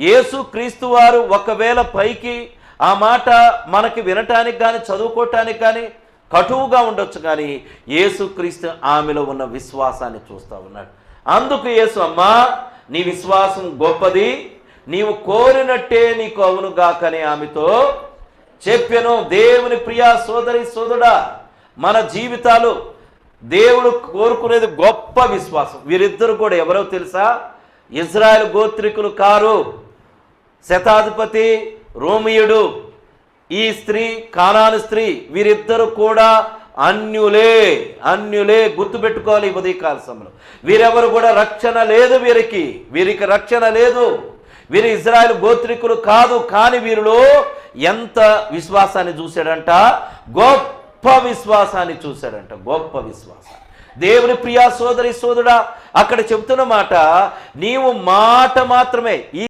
యేసు క్రీస్తు వారు ఒకవేళ పైకి ఆ మాట మనకి వినటానికి కానీ చదువుకోవటానికి కానీ కటువుగా ఉండొచ్చు కానీ యేసుక్రీస్తు ఆమెలో ఉన్న విశ్వాసాన్ని చూస్తూ ఉన్నాడు. అందుకు యేసు అమ్మా నీ విశ్వాసం గొప్పది నీవు కోరినట్టే నీకు అవును గాకని ఆమెతో చెప్పాను. దేవుని ప్రియా సోదరి సోదరుడా మన జీవితాలు దేవుడు కోరుకునేది గొప్ప విశ్వాసం. వీరిద్దరు కూడా ఎవరో తెలుసా? ఇజ్రాయెల్ గోత్రికులు కారు. శతాధిపతి రోమియుడు. ఈ స్త్రీ కానాను స్త్రీ వీరిద్దరు కూడా అన్యులే అన్యులే గుర్తుపెట్టుకోవాలి ఈ ఉదయకాల సమయంలో వీరెవరు కూడా రక్షణ లేదు వీరికి వీరికి రక్షణ లేదు. వీరు ఇజ్రాయెల్ గోత్రికులు కాదు కానీ వీరిలో ఎంత విశ్వాసాన్ని చూశాడంట? గొప్ప విశ్వాసాన్ని చూశాడంట గొప్ప విశ్వాసాన్ని. దేవుని ప్రియా సోదరి సోదరుడా అక్కడ చెబుతున్న మాట నీవు మాట మాత్రమే. ఈ